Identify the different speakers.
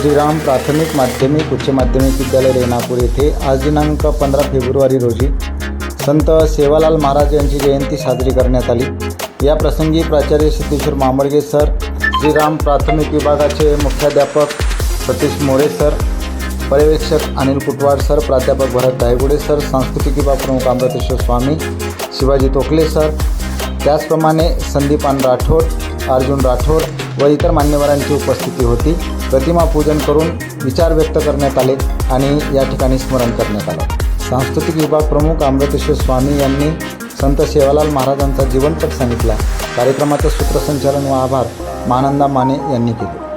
Speaker 1: श्रीराम प्राथमिक माध्यमिक उच्च माध्यमिक विद्यालय रेणापूर येथे आज दिनांक पंधरा फेब्रुवारी रोजी संत सेवालाल महाराज यांची जयंती साजरी करण्यात आली. या प्रसंगी प्राचार्य सिद्धेश्वर मामळगे सर श्रीराम प्राथमिक विभागाचे मुख्याध्यापक सतीश मोरे सर पर्यवेक्षक अनिल कुटवाड सर प्राध्यापक भरत दायगुडे सर सांस्कृतिक विभाग प्रमुख अमृतेश्वर स्वामी शिवाजी तोकले सर. त्याचप्रमाणे संदीपान राठोड अर्जुन राठोड व इतर मान्यवरांची उपस्थिती होती. प्रतिमा पूजन करून विचार व्यक्त करण्यात आले आणि या ठिकाणी स्मरण करण्यात आलं. सांस्कृतिक विभाग प्रमुख अमृतेश्वर स्वामी यांनी संत सेवालाल महाराजांचा जीवनपट सांगितला. कार्यक्रमाचं सूत्रसंचालन व आभार मानंदा माने यांनी केले.